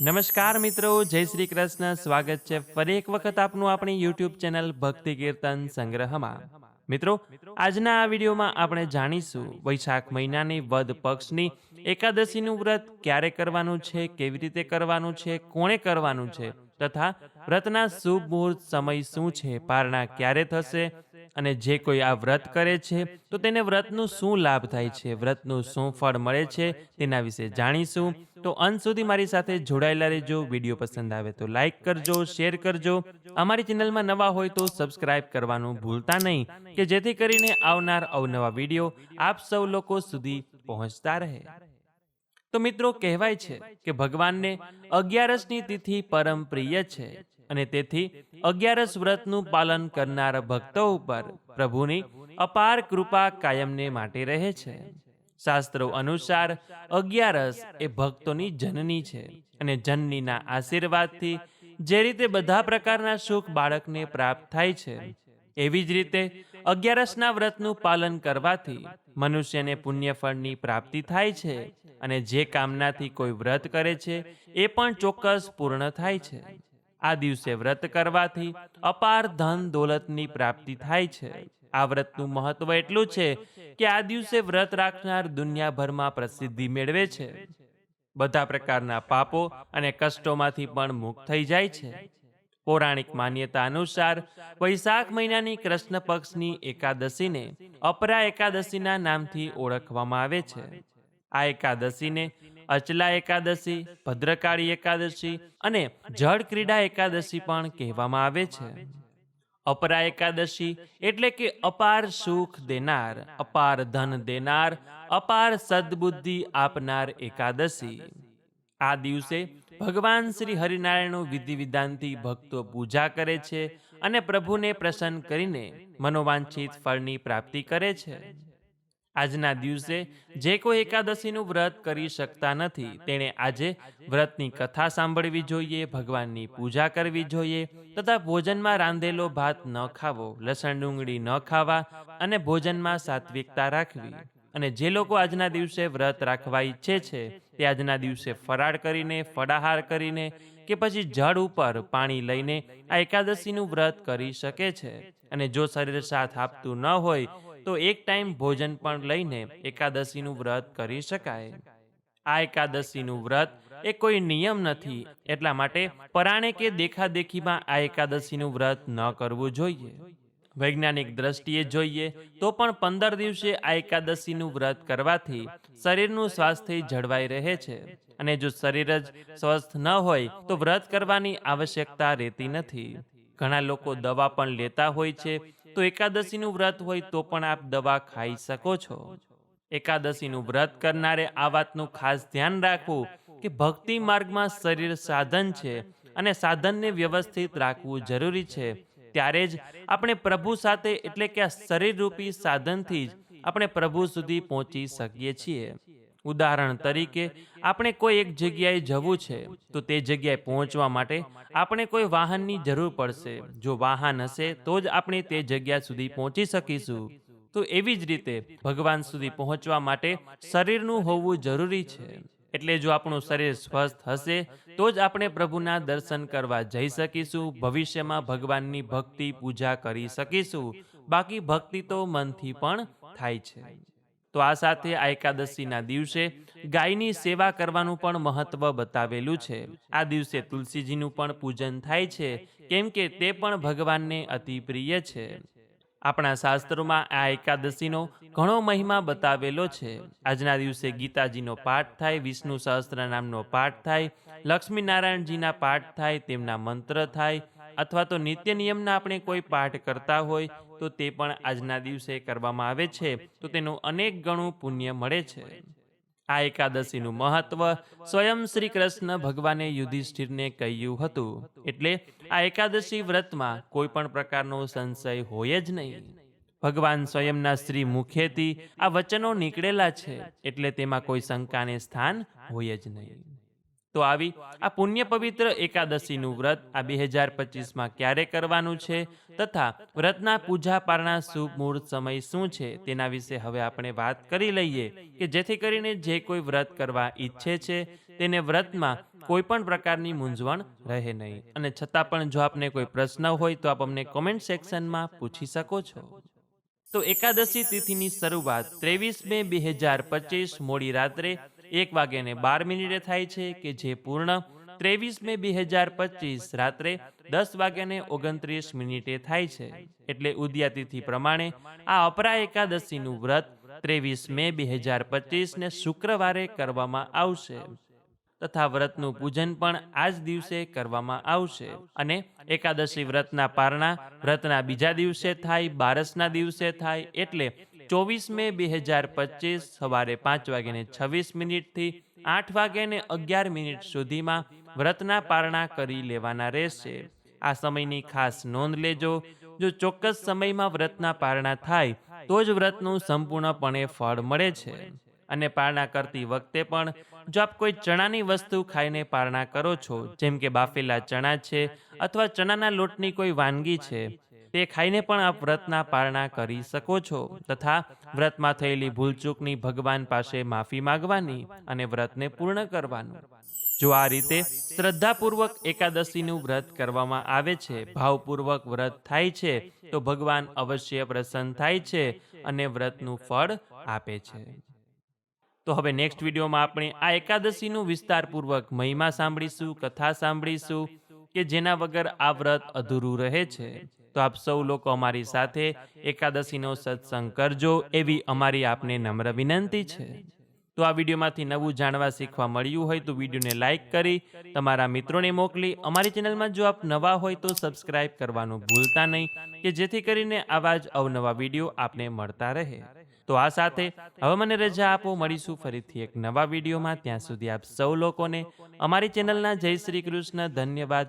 નમસ્કાર મિત્રો, જય શ્રી કૃષ્ણ. સ્વાગત છે ફરી એક વખત આપનું આપણી યુટ્યુબ ચેનલ ભક્તિ કીર્તન સંગ્રહમાં. મિત્રો, આજના આ વિડીયોમાં આપણે જાણીશું વૈશાખ મહિનાની વદ પક્ષની એકાદશીનું વ્રત ક્યારે કરવાનું છે, કેવી રીતે કરવાનું છે, કોણે કરવાનું છે, તથા વ્રતના શુભ મુહૂર્ત સમય શું છે, પારણા ક્યારે થશે અને જે કોઈ આ વ્રત કરે છે, તો તેને વ્રતનું શું લાભ થાય છે? વ્રતનું શું ફળ મળે છે? તેના વિશે જાણીશું. તો અંત સુધી મારી સાથે જોડાયેલા રહેજો. વીડિયો પસંદ આવે તો લાઈક કરજો, શેર કરજો. અમારી ચેનલમાં નવા હોય તો સબસ્ક્રાઇબ કરવાનું ભૂલતા નહીં, કે જેથી કરીને આવનાર અવનવા વીડિયો આપ સૌ લોકો સુધી પહોંચતા રહે. તો મિત્રો, કહેવાય છે કે ભગવાનને અગિયારસની તિથિ પરમ પ્રિય છે. અને તેથી અગિયારસ વ્રતનું પાલન કરનાર ભક્તો ઉપર પ્રભુની અપાર કૃપા કાયમને માટે રહે છે. શાસ્ત્રો અનુસાર અગિયારસ એ ભક્તોની જનની છે અને જનનીના આશીર્વાદથી જે રીતે બધા પ્રકારના સુખ બાળકને પ્રાપ્ત થાય છે, એવી જ રીતે અગિયારસના વ્રતનું પાલન કરવાથી મનુષ્યને પુણ્યફળની પ્રાપ્તિ થાય છે અને જે કામનાથી કોઈ વ્રત કરે છે, એ પણ ચોક્કસ પૂર્ણ થાય છે. આ દિવસે વ્રત કરવાથી અપાર ધન દોલતની પ્રાપ્તિ થાય છે. આ વ્રતનું મહત્વ એટલું છે કે આ દિવસે વ્રત રાખનાર દુનિયાભરમાં પ્રસિદ્ધિ મેળવે છે. બધા પ્રકારના પાપો અને કષ્ટોમાંથી પણ મુક્ત થઈ જાય છે. પૌરાણિક માન્યતા અનુસાર વૈશાખ મહિનાની કૃષ્ણ પક્ષની એકાદશીને અપરા એકાદશીના નામથી ઓળખવામાં આવે છે. આ એકાદશીને અચલા એકાદશી, ભદ્રકાળી એકાદશી અને જળ ક્રીડા એકાદશી પણ કહેવામાં આવે છે. અપરા એકાદશી એટલે કે અપાર સુખ દેનાર, અપાર ધન દેનાર, અપાર સદબુદ્ધિ આપનાર એકાદશી. આ દિવસે ભગવાન શ્રી હરિનારાયણનું વિધિ વિધાનથી ભક્તો પૂજા કરે છે અને પ્રભુને પ્રસન્ન કરીને મનોવાંછિત ફળની પ્રાપ્તિ કરે છે. આજના દિવસે જે કોઈ એકાદશીનું વ્રત કરી શકતા નથી, તેણે આજે વ્રતની કથા સાંભળવી જોઈએ, ભગવાનની પૂજા કરવી જોઈએ તથા ભોજનમાં રાંધેલો ભાત ન ખાવો, લસણ ડુંગળી ન ખાવા અને ભોજનમાં સાત્વિકતા રાખવી. અને જે લોકો આજના દિવસે વ્રત રાખવા ઈચ્છે છે, તે આજના દિવસે ફરાળ કરીને, ફળાહાર કરીને કે પછી જળ ઉપર પાણી લઈને આ એકાદશીનું વ્રત કરી શકે છે. અને જો શરીર સાથ આપતું ન હોય તો એક ટાઈમ ભોજન પણ લઈને એકાદશીનું વ્રત કરી શકાય. આ એકાદશીનું વ્રત એ કોઈ નિયમ નથી, એટલા માટે પરાણે કે દેખાદેખીમાં આ એકાદશીનું વ્રત ન કરવું જોઈએ. વૈજ્ઞાનિક દ્રષ્ટિએ જોઈએ તો પણ પંદર દિવસે આ એકાદશીનું વ્રત કરવાથી શરીરનું સ્વાસ્થ્ય જળવાઈ રહે છે અને જો શરીર જ સ્વસ્થ ન હોય તો વ્રત કરવાની આવશ્યકતા રહેતી નથી. ઘણા લોકો દવા પણ લેતા હોય છે તો એકાદશીનું વ્રત હોય તો પણ આપ દવા ખાઈ શકો છો. એકાદશીનું વ્રત કરનારે આ વાતનું ખાસ ધ્યાન રાખવું કે ભક્તિ માર્ગમાં શરીર સાધન છે અને સાધનને વ્યવસ્થિત રાખવું જરૂરી છે. ત્યારે જ આપણે પ્રભુ સાથે એટલે કે આ શરીરરૂપી સાધનથી જ આપણે પ્રભુ સુધી પહોંચી શકીએ છીએ. ઉદાહરણ તરીકે, આપણે કોઈ એક જગ્યાએ જવું છે, તો તે જગ્યાએ પહોંચવા માટે આપણે કોઈ વાહનની જરૂર પડશે. જો વાહન હશે, તો જ આપણે તે જગ્યા સુધી પહોંચી શકીશું. તો એવી જ રીતે, ભગવાન સુધી પહોંચવા માટે શરીરનું હોવું જરૂરી છે. એટલે જો આપણું શરીર સ્વસ્થ હશે, તો જ આપણે પ્રભુના દર્શન કરવા જઈ શકીશું, ભવિષ્યમાં ભગવાનની ભક્તિ પૂજા કરી શકીશું. બાકી ભક્તિ તો મનથી પણ થાય છે. તો આ સાથે આ એકાદશીના દિવસે ગાયની સેવા કરવાનું પણ મહત્વ બતાવેલું છે. આ દિવસે તુલસીજીનું પણ પૂજન થાય છે, કેમ કે તે પણ ભગવાનને અતિ પ્રિય છે. આપણા શાસ્ત્રોમાં આ એકાદશીનો ઘણો મહિમા બતાવેલો છે. આજના દિવસે ગીતાજીનો પાઠ થાય, વિષ્ણુ સહસ્ત્ર નામનો પાઠ થાય, લક્ષ્મીનારાયણજીના પાઠ થાય, તેમના મંત્ર થાય અથવા તો નિત્ય નિયમના આપણે કોઈ પાઠ કરતા હોય, તો તે પણ આજના દિવસે કરવામાં આવે છે. તો તેનું અનેક ગણું પુણ્ય મળે છે. આ એકાદશીનું મહત્વ સ્વયં શ્રી કૃષ્ણ ભગવાને યુધિષ્ઠિરને કહ્યું હતું. એટલે આ એકાદશી વ્રતમાં કોઈ પણ પ્રકારનો સંશય હોય જ નહીં. ભગવાન સ્વયંના શ્રી મુખેથી આ વચનો નીકળેલા છે. એટલે તેમાં કોઈ શંકાને સ્થાન હોય જ નહીં. તો આવી, આ પુણ્ય પવિત્ર એકાદશીનું વ્રત આ બે હજાર પચીસમાં ક્યારે કરવાનું છે? તથા વ્રતના પૂજા પારના શુભ મુહૂર્ત સમય શું છે? તેના વિશે હવે આપણે વાત કરી લઈએ કે જેથી કરીને જે કોઈ વ્રત કરવા ઈચ્છે છે, તેને વ્રતમાં કોઈ પણ પ્રકારની મૂંઝવણ રહે નહીં. અને છતાં પણ જો આપને કોઈ પ્રશ્ન હોય, તો આપ અમને કોમેન્ટ સેક્શનમાં પૂછી શકો છો. તો એકાદશી તિથિની શરૂઆત ત્રેવીસ મે બે હજાર પચીસ મોડી રાત્રે એક વાગ્યાને બાર મિનિટે થાય છે કે જે પૂર્ણ ત્રેવીસ મે બે હજાર પચીસ રાત્રે દસ વાગ્યાને ઓગણત્રીસ મિનિટે થાય છે. એટલે ઉદ્યાતિથિ પ્રમાણે આ અપરા એકાદશીનું વ્રત ત્રેવીસ મે બે હજાર પચીસને શુક્રવારે કરવામાં આવશે. તથા વ્રતનું પૂજન પણ આ જ દિવસે કરવામાં આવશે. અને એકાદશી વ્રતના પારણા વ્રતના બીજા દિવસે થાય, બારસના દિવસે થાય, એટલે ચોવીસ મે બે હજાર પચીસ સવારે પાંચ વાગ્યાને છવ્વીસ મિનિટથી આઠ વાગ્યાને અગિયાર મિનિટ સુધીમાં વ્રતના પારણા કરી લેવાના રહેશે. આ સમયની ખાસ નોંધ લેજો, જો ચોક્કસ સમયમાં વ્રતના પારણા થાય, તો જ વ્રતનું સંપૂર્ણપણે ફળ મળે છે. અને પારણા કરતી વખતે પણ, જો આપ કોઈ ચણાની વસ્તુ ખાઈને પારણા કરો છો, જેમ કે બાફેલા ચણા છે, અથવા ચણાના લોટની કોઈ વાનગી છે તે ખાઈને પણ આપ વ્રતના પારણા કરી શકો છો, તથા વ્રતમાં થયેલી ભૂલચૂકની ભગવાન પાસે માફી માગવાની અને વ્રતને પૂર્ણ કરવાનું. જો આ રીતે શ્રદ્ધાપૂર્વક એકાદશીનું વ્રત કરવામાં આવે છે, ભાવપૂર્વક વ્રત થાય છે, તો ભગવાન અવશ્ય પ્રસન્ન થાય છે અને વ્રતનું ફળ આપે છે. તો હવે નેક્સ્ટ વિડીયોમાં આપણે આ એકાદશીનું વિસ્તારપૂર્વક મહિમા સાંભળીશું, કથા સાંભળીશું કે જેના વગર આ વ્રત અધૂરું રહે છે. તો આપ સૌ લોકો અમારી સાથે એકાદશીનો સત્સંગ કરજો એવી અમારી આપને નમ્ર વિનંતી છે. તો આ વિડીયોમાંથી નવું જાણવા શીખવા મળ્યું હોય તો વિડીયોને લાઇક કરી, તમારા મિત્રોને મોકલી, અમારી ચેનલમાં જો આપ નવા હોય તો સબસ્ક્રાઇબ કરવાનું ભૂલતા નહીં, કે જેથી કરીને આવા જ અવનવા વીડિયો આપને મળતા રહે. તો આ સાથે હવે મને રજા આપો, મળીશું ફરીથી એક નવા વિડીયોમાં. ત્યાં સુધી આપ સૌ લોકોને અમારી ચેનલના જય શ્રી કૃષ્ણ ધન્યવાદ.